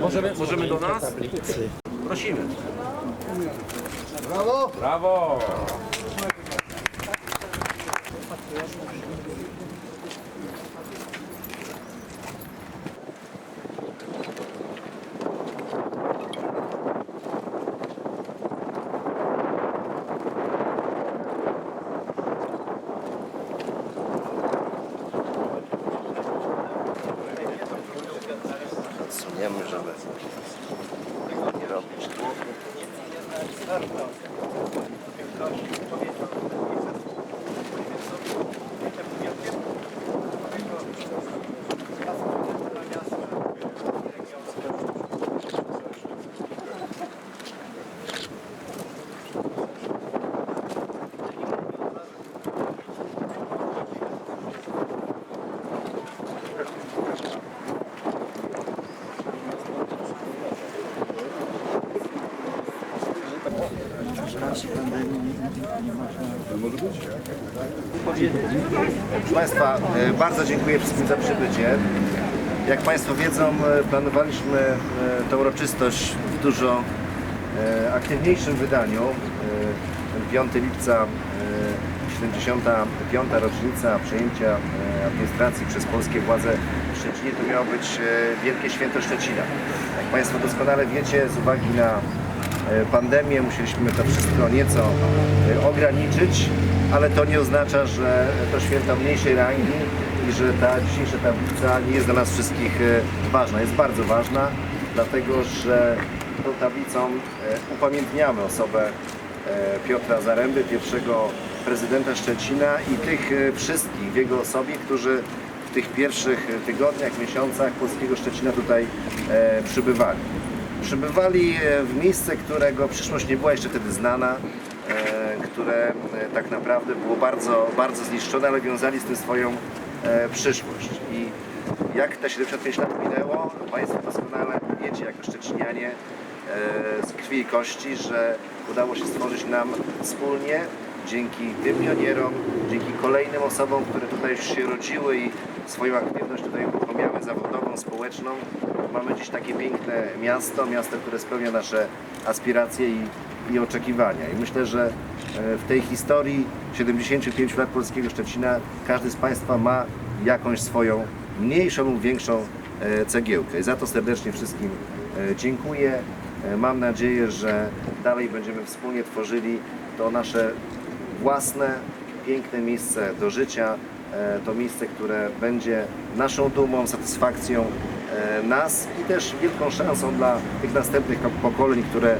Możemy, możemy do nas? Prosimy. Brawo! Brawo! Proszę Państwa, e, bardzo dziękuję wszystkim za przybycie. Jak Państwo wiedzą, e, planowaliśmy e, tę uroczystość w dużo aktywniejszym wydaniu. E, Ten 5 lipca, e, 75. rocznica przejęcia administracji przez polskie władze w Szczecinie to miało być Wielkie Święto Szczecina. Jak Państwo doskonale wiecie, z uwagi na pandemię musieliśmy to wszystko nieco e, ograniczyć, ale to nie oznacza, że to święto mniejszej rangi i że ta dzisiejsza tablica nie jest dla nas wszystkich e, ważna. Jest bardzo ważna, dlatego że tą tablicą e, upamiętniamy osobę e, Piotra Zaręby, pierwszego prezydenta Szczecina i tych e, wszystkich w jego osobie, którzy w tych pierwszych tygodniach, miesiącach polskiego Szczecina tutaj e, przybywali. Przybywali e, w miejsce, którego przyszłość nie była jeszcze wtedy znana, e, które e, tak naprawdę było bardzo, bardzo zniszczone, ale wiązali z tym swoją przyszłość. I jak te 75 lat minęło, Państwo doskonale wiecie, jako Szczecinianie, z krwi i kości, że udało się stworzyć nam wspólnie, dzięki tym pionierom, dzięki kolejnym osobom, które tutaj już się rodziły i swoją aktywność tutaj uruchamiały zawodową, społeczną. Mamy dziś takie piękne miasto, miasto, które spełnia nasze aspiracje i, i oczekiwania. I myślę, że e, w tej historii 75 lat polskiego Szczecina każdy z Państwa ma jakąś swoją mniejszą lub większą e, cegiełkę. I za to serdecznie wszystkim e, dziękuję. Mam nadzieję, że dalej będziemy wspólnie tworzyli to nasze własne, piękne miejsce do życia. E, To miejsce, które będzie naszą dumą, satysfakcją e, nas i też wielką szansą dla tych następnych pokoleń, które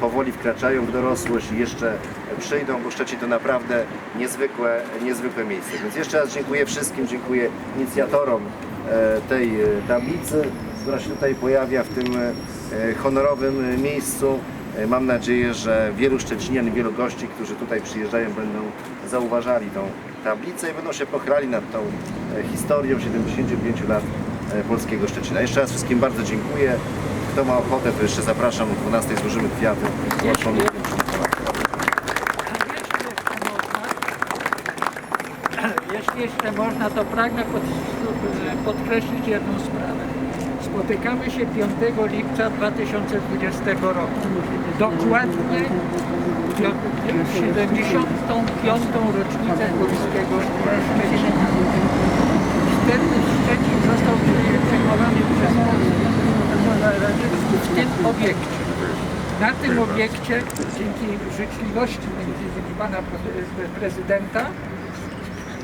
powoli wkraczają w dorosłość i jeszcze przyjdą, bo Szczecin to naprawdę niezwykłe, niezwykłe miejsce. Więc jeszcze raz dziękuję wszystkim, dziękuję inicjatorom e, tej tablicy, która się tutaj pojawia w tym honorowym miejscu. E, Mam nadzieję, że wielu Szczecinian wielu gości, którzy tutaj przyjeżdżają, będą zauważali tą tablicę i będą się pochylali nad tą e, historią 75 lat e, polskiego Szczecina. Jeszcze raz wszystkim bardzo dziękuję. Kto ma ochotę, to jeszcze zapraszam o 12 złożymy kwiaty. Zgłaszam Jeśli jeszcze można, to pragnę pod, podkreślić jedną sprawę. Spotykamy się 5 lipca 2020 roku. Dokładnie w 75. rocznicę polskiego Szczecina. Wtedy Szczecin został przejmowany przez w tym obiekcie. Na tym obiekcie, dzięki życzliwości pana pre- prezydenta,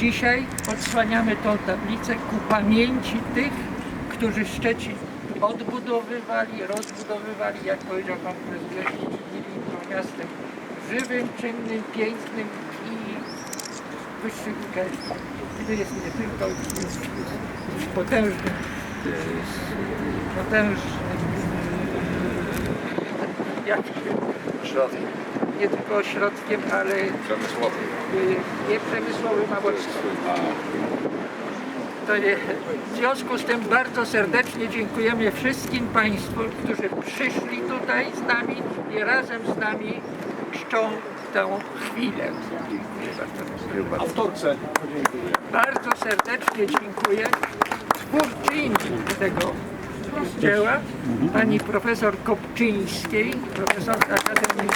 Dzisiaj odsłaniamy tą tablicę ku pamięci tych, którzy Szczecin odbudowywali, rozbudowywali, jak powiedział pan prezydent, czynili to miastem żywym, czynnym, pięknym i wyższych. To jest nie tylko już potężnym, potężnym, e, jak środki. nie tylko ośrodkiem, ale Przemysłowy. y, nie przemysłowym, a. To nie. W związku z tym bardzo serdecznie dziękujemy wszystkim Państwu, którzy przyszli tutaj z nami i razem z nami czczą tę chwilę. Dziękuję bardzo. Autorce. Bardzo serdecznie dziękuję twórczyni tego dzieła, pani profesor Kopczyńskiej, profesorka Akademii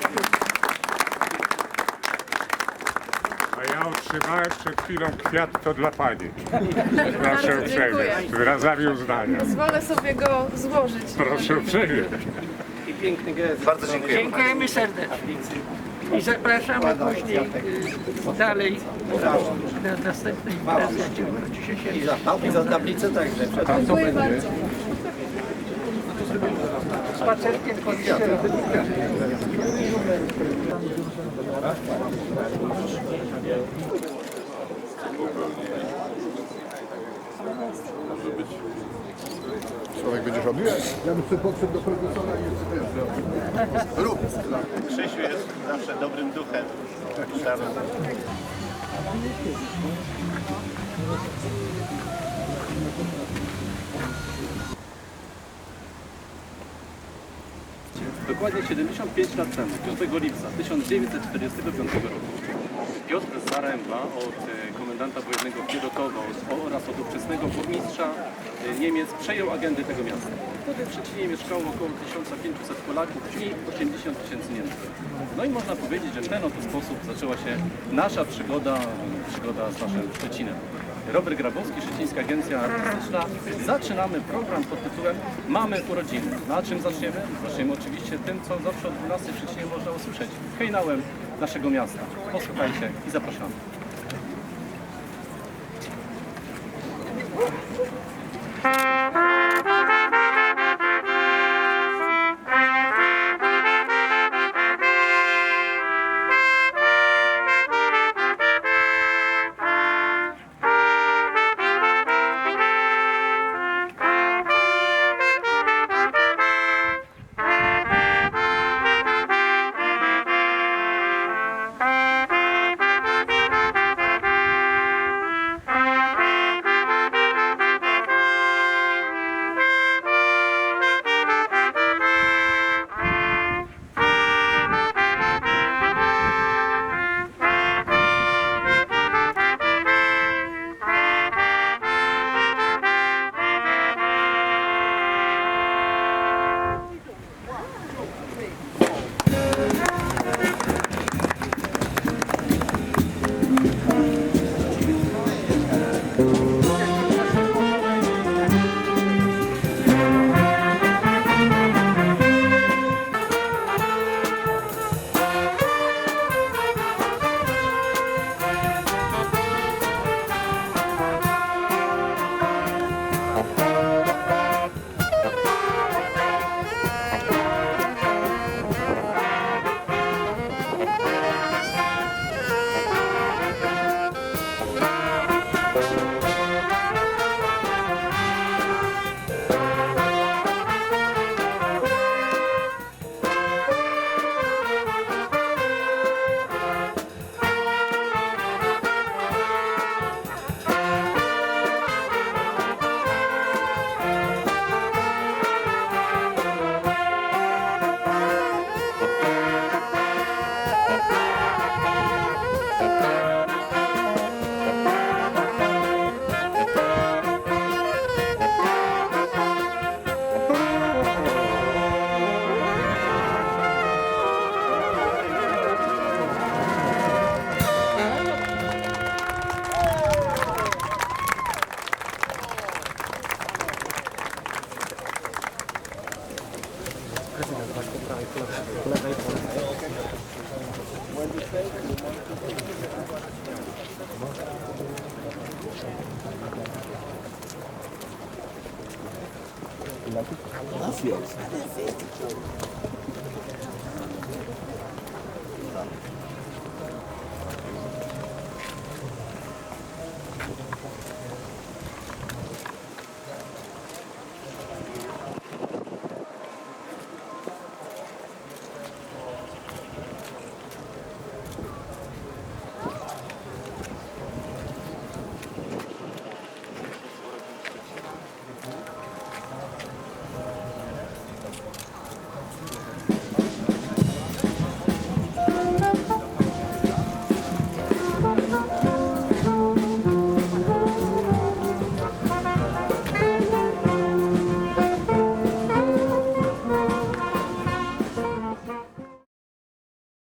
A ja otrzymałem przed chwilą kwiat to dla pani. Proszę uprzejmie. Z wyrazami uznania. Pozwolę sobie go złożyć. Proszę uprzejmie. I piękny gest. Bardzo dziękuję. Dziękujemy serdecznie. I zapraszamy później y, dalej na następnej imprezie. I za tablicę także. Dziękuję bardzo. spacerkiem Człowiek będziesz robił? Ja bym sobie podszedł do profesora i jeszcze też. Rób. Krzysiu jest zawsze dobrym duchem. Dokładnie 75 lat temu, 5 lipca 1945 roku, Piotr Zaręba od e, komendanta wojennego Kierokowa oraz od ówczesnego burmistrza e, Niemiec przejął agendę tego miasta. Wtedy w Szczecinie mieszkało około 1500 Polaków i 80 tysięcy Niemców. No i można powiedzieć, że w ten oto sposób zaczęła się nasza przygoda, przygoda z naszym Szczecinem. Robert Grabowski, Szczecińska Agencja Artystyczna. Zaczynamy program pod tytułem Mamy urodziny. Na czym zaczniemy? Zaczniemy oczywiście tym, co zawsze o 12 w Szczecinie można usłyszeć. Hejnałem naszego miasta. Posłuchajcie i zapraszamy. Gracias.